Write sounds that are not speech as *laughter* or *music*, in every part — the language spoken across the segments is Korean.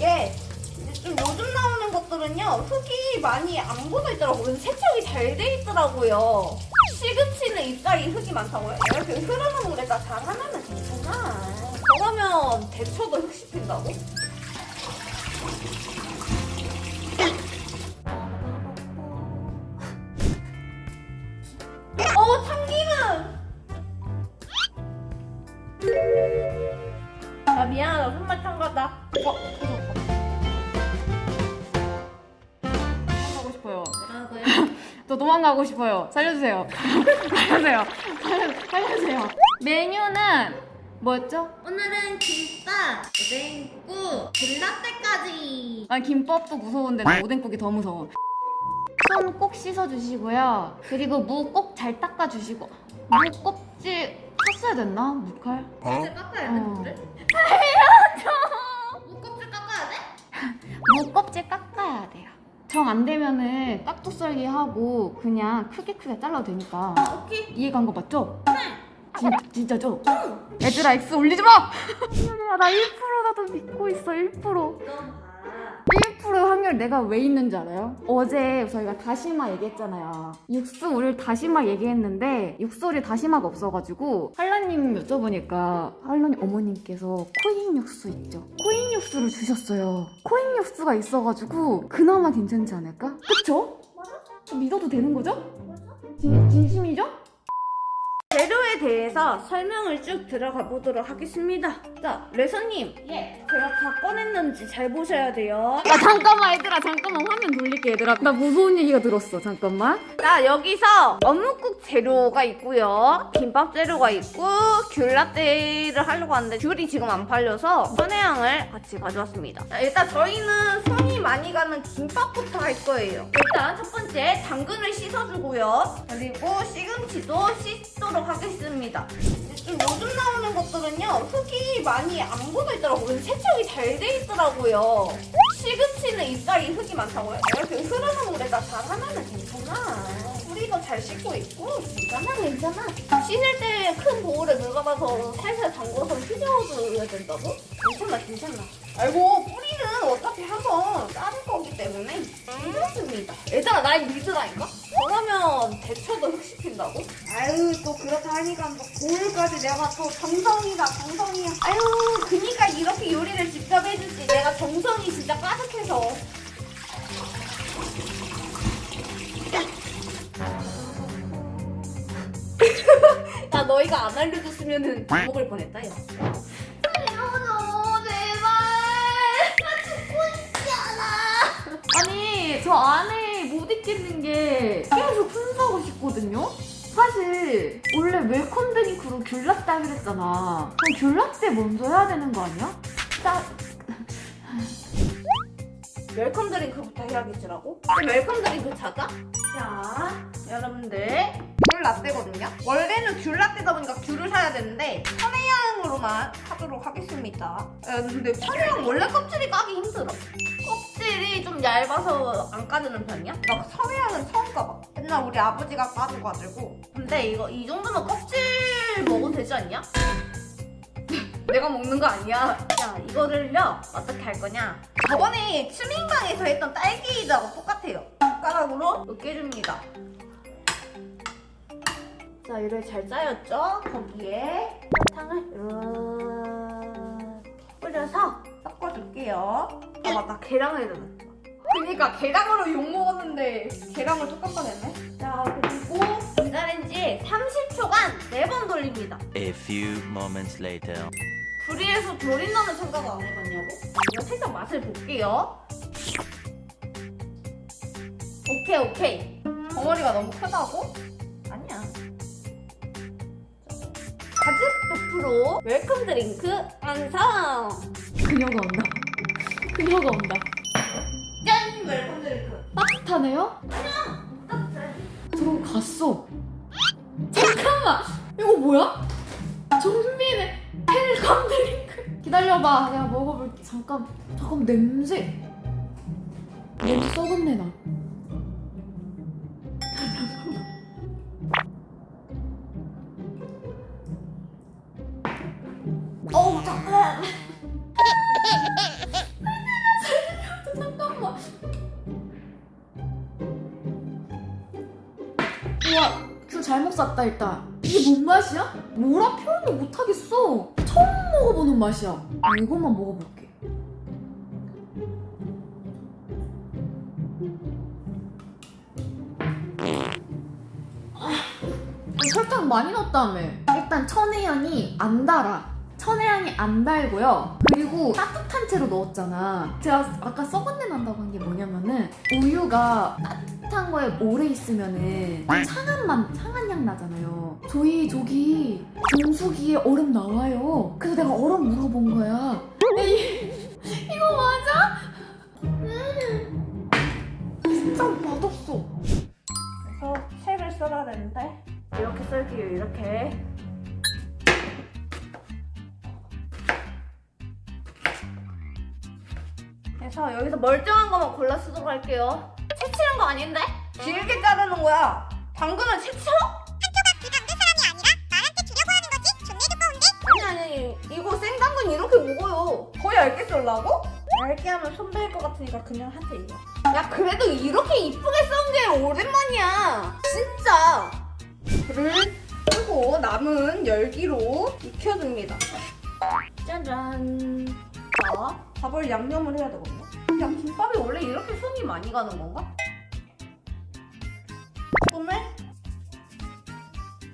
이게 좀 요즘 나오는 것들은요 흙이 많이 안 묻어 있더라고요. 세척이 잘 돼 있더라고요. 시금치는 잎사이 흙이 많다고요? 이렇게 흐르는 물에다 잘 하면 괜찮아. 그러면 데쳐도 흙 씹힌다고? 어 참기름! 아 미안하다 손맛 참가다. 어 도망가고 싶어요. 살려주세요. *laughs* 살려주세요. 살려- 살려주세요. 메뉴는 뭐였죠? 오늘은 김밥, 오뎅국, 굴라떼까지. 아 김밥도 무서운데 나 오뎅국이 더 무서워. 손 꼭 씻어주시고요. 그리고 무 꼭 잘 닦아주시고 무 껍질 샀어야 됐나? 무칼? 껍질 깎아야 돼, 어. 물을? *laughs* 무껍질 깎아야 돼? *laughs* 무 껍질 깎아야 돼요. 정 안 되면은 깍둑 썰기 하고 그냥 크게 크게 잘라도 되니까 오케이. 이해 간 거 맞죠? 네. 진, 진짜죠? 얘들아 X 올리지 마! *laughs* 야, 나 1%라도 믿고 있어 1%너 봐. 1% 확률 내가 왜 있는지 알아요? 어제 저희가 다시마 얘기했잖아요. 육수를 다시마 얘기했는데 육수에 다시마가 없어가지고 한라님 여쭤보니까 한라님 어머님께서 코인 육수 있죠? 코인 육수를 주셨어요. 코인 육수가 있어가지고 그나마 괜찮지 않을까? 그쵸? 맞아. 믿어도 되는 거죠? 진, 진심이죠? 재료에 대해서 설명을 쭉 들어가 보도록 하겠습니다. 자, 레서님. 예. 제가 다 꺼냈는지 잘 보셔야 돼요. 야 잠깐만 얘들아 잠깐만 화면 돌릴게 얘들아 나 무서운 얘기가 들었어 잠깐만 자, 여기서 어묵국 재료가 있고요. 김밥 재료가 있고, 귤라떼를 하려고 하는데 귤이 지금 안 팔려서 선혜향을 같이 가져왔습니다. 자, 일단 저희는 손이 많이 가는 김밥부터 할 거예요. 일단 첫 번째 당근을 씻어주고요. 그리고 시금치도 씻도록 하겠습니다. 좀 요즘 나오는 것들은요 흙이 많이 안 묻어 있더라고요. 세척이 잘 돼 있더라고요. 시금치는 잎사이 흙이 많다고요? 이렇게 흐르는 물에다 잘 하면 괜찮아. 뿌리도 잘 씻고 있고 괜찮아 괜찮아. 씻을 때 큰 보울에 물 감아서 살살 담궈서 휘저어줘야 된다고? 괜찮아 괜찮아. 알고 뿌리는 어차피 한번 자를 거기 때문에 괜찮습니다. 얘들아 날 믿으라니까? 그러면 데쳐도 흙 씹힌다고? 아유 또 그렇다 하니까 또 보울까지 내가 또 정성이다 정성이야. 아유 그니까 이렇게 요리를 직접 해주지 내가 정성이 진짜 가득해서. *laughs* 야 너희가 안 알려줬으면은 먹을 뻔했다 야. 아니 저 안에 못 입겠는 게 계속 순서하고 싶거든요? 사실 원래 웰컴 드링크로 귤라떼 하기로 했잖아 그럼 귤라떼 먼저 해야 되는 거 아니야? 짜... *laughs* 웰컴 드링크부터 해야겠지라고? 웰컴 드링크 찾아? 자, 여러분들 귤 라떼거든요? 원래는 귤 라떼다 보니까 귤을 사야 되는데 천혜 향으로만 하도록 하겠습니다 야, 근데 천혜향 원래 껍질이 까기 힘들어 껍질이 좀 얇아서 안 까지는 편이야? 나 천혜향은 처음 까봐 옛날 우리 아버지가 까줘가지고 근데 이거 이 정도면 껍질 먹어도 되지 않냐? *laughs* 내가 먹는 거 아니야. 자, 이거를요, 어떻게 할 거냐. 저번에 추민방에서 했던 딸기이자와 똑같아요. 숟가락으로 으깨줍니다. 자, 이를 잘 짜였죠? 거기에 설탕을 이렇게 뿌려서 섞어줄게요. 아, 맞다. 계량을 해야 되는 그니까 계량으로 욕 먹었는데 계량을 똑같이 냈네. 자, 그리고 전자레인지에 30초간 4번 돌립니다. A few moments later. 불의에서 조린다는 생각 안 해봤냐고? 이거 살짝 맛을 볼게요. 오케이 오케이. 덩어리가 너무 크다고? 가득 100% 웰컴 드링크 완성! 그녀가 온다 그녀가 온다 짠! 웰컴 드링크. 따뜻하네요? 따뜻해. 들어오고 갔어 잠깐만 이거 뭐야? 정민의 헬감 드링크 기다려봐 내가 먹어볼게 잠깐 잠깐 냄새 냄새 썩은 내 나 잘못 샀다 일단. 이게 뭔 맛이야? 뭐라 표현을 못 하겠어. 처음 먹어보는 맛이야. 아, 이것만 먹어볼게. 아, 설탕 많이 넣었다며. 일단 천혜향이 안 달아. 천혜향이 안 달고요. 그리고 따뜻한 채로 넣었잖아. 제가 아까 썩은 내 난다고 한 게 뭐냐면은 우유가 따뜻한 거에 오래 있으면은 좀 상한 맛, 상한 향 나잖아요. 저희 저기 정수기에 얼음 나와요. 그래서 내가 얼음 물어본 거야. 야, 이, 이거 맞아? 음. 진짜 맛없어. 그래서 책을 써야 되는데 이렇게 쓸게요 이렇게 그래서 여기서 멀쩡한 거만 골라 쓰도록 할게요. 채치는 거 아닌데? 길게 자르는 거야. 당근을 채쳐? 아니 아니 이거 생당근 이렇게 먹어요. 더 얇게 썰라고? 얇게 하면 손배일 것 같으니까 그냥 하세 이거 야 그래도 이렇게 이쁘게 썬 게 오랜만이야. 진짜. 불을 끄고 남은 열기로 익혀줍니다. 짜잔 자 밥을 양념을 해야 되거든요 야 김밥이 원래 이렇게 손이 많이 가는 건가? 조금을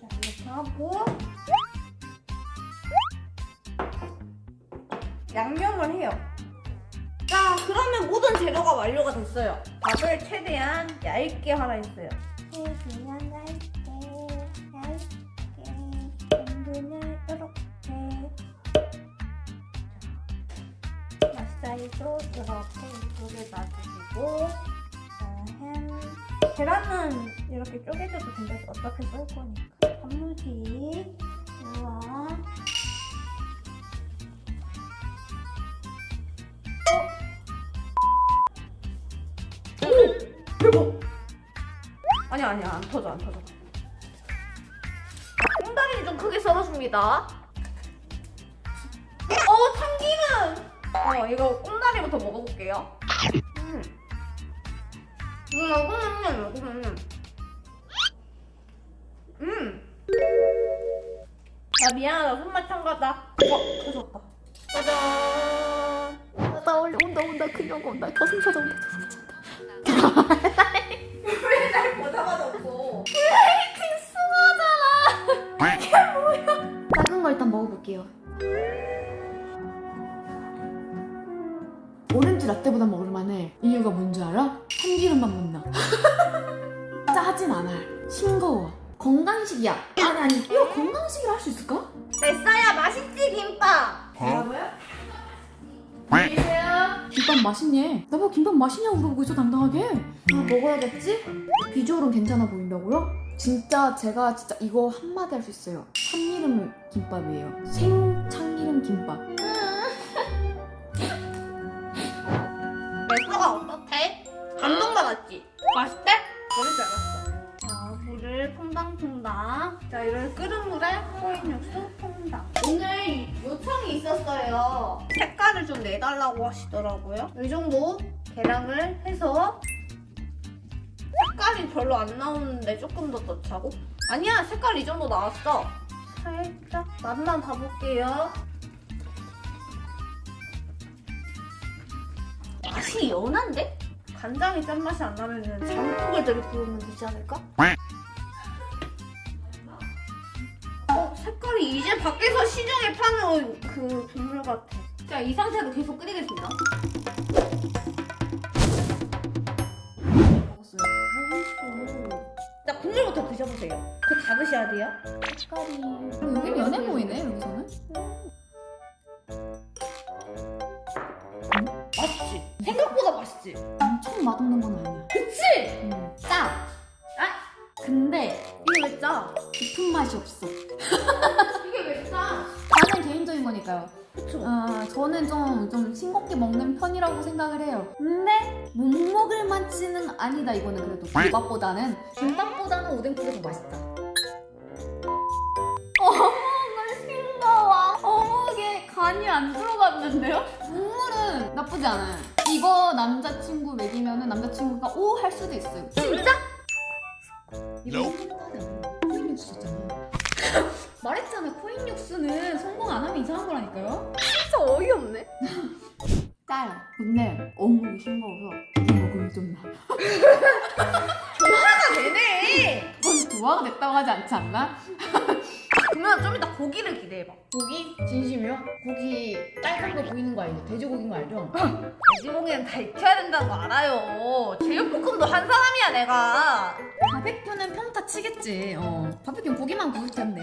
자 이렇게 하고 양념을 해요. 자, 그러면 모든 재료가 완료가 됐어요. 밥을 최대한 얇게 하라 했어요. 최대한 얇게, 얇게. 맛살도 이렇게 이쪽에 놔주시고, 자, 햄. 계란은 이렇게 쪼개져도 된다. 어차피 썰 거니까. 단무지, 우와. 대박! 아니 아니야 안 터져 안 터져 콩다리는 좀 크게 썰어줍니다 어 참기름 어 이거 콩다리부터 먹어볼게요. 음. 음 맛있네 음. 야 미안하다. 손맛 첨가다. 어 터졌다. 짜잔. 나 원래 온다 온다 그냥 온다. 저승 찾아온다 왜날 보자마자 없어 오렌지 라떼보다 먹을만해. 이유가 뭔지 알아? 참기름만 못 나. *laughs* 짜진 않아. 싱거워. 건강식이야. 아니 아니 이거 건강식이라 할 수 있을까? 됐어야 맛있지 김밥 뭐라고요? 안녕하세요 김밥 맛있니? 나보고 김밥 맛있냐고 물어보고 있어 당당하게. 아 먹어야겠지? 비주얼은 괜찮아 보인다고요? 진짜 제가 진짜 이거 한마디 할 수 있어요. 참기름 김밥이에요. 생 참기름 김밥. 감동받았지? 맛있대? 잘 봤어 자 물을 퐁당퐁당 자 이런 끓은 물에 코인 육수 퐁당 오늘 요청이 있었어요 색깔을 좀 내달라고 하시더라고요 이 정도 계량을 해서 색깔이 별로 안 나오는데 조금 더 넣자고? 아니야 색깔 이 정도 나왔어 살짝 맛만 봐볼게요 맛이 연한데? 간장이 짠맛이 안 나면 장국을 되게 부으면 되지 않을까? 어, 색깔이 이제 밖에서 시중에 파는 그 국물 같아. 자, 이 상태로 계속 끓이겠습니다. 자, 국물부터 드셔보세요. 그거 다 드셔야 돼요. 색깔이. 여기 연해 보이네 여기서는. 근데 이게 왜 짜? 깊은 맛이 없어. 이게 왜 짜? 다는 개인적인 거니까요. 그쵸? 아, 저는 좀, 좀 싱겁게 먹는 편이라고 생각을 해요. 근데 못 먹을 맛지는 아니다, 이거는 그래도. 김밥보다는. 김밥보다는 오뎅국이 더 맛있다. 어묵을 싱거워. 어묵에 간이 안 들어갔는데요? 국물은 나쁘지 않아요. 이거 남자친구 먹이면은 남자친구가 오 할 수도 있어요. 진짜? 이거 생각하지 않아요. 코인 육수 줬잖아. 말했잖아 코인 육수는 성공 안 하면 이상한 거라니까요. 진짜 어이없네. *laughs* 짜요. 근데 어묵이 싱거워서 이게 먹으면 좀 나. *laughs* 조화가 되네. 그건 조화가 됐다고 하지 않지 않나? *laughs* 그러면 좀 이따 고기를 기대해봐. 고기? 진심이요? 고기 빨간 거 보이는 거 알죠? 돼지고기인 거 알죠? *laughs* 돼지고기는 다 익혀야 된다는 거 알아요. 제육볶음도 한 사람이야 내가. 바베큐는 평타 치겠지. 어. 바베큐는 고기만 구울 텐데.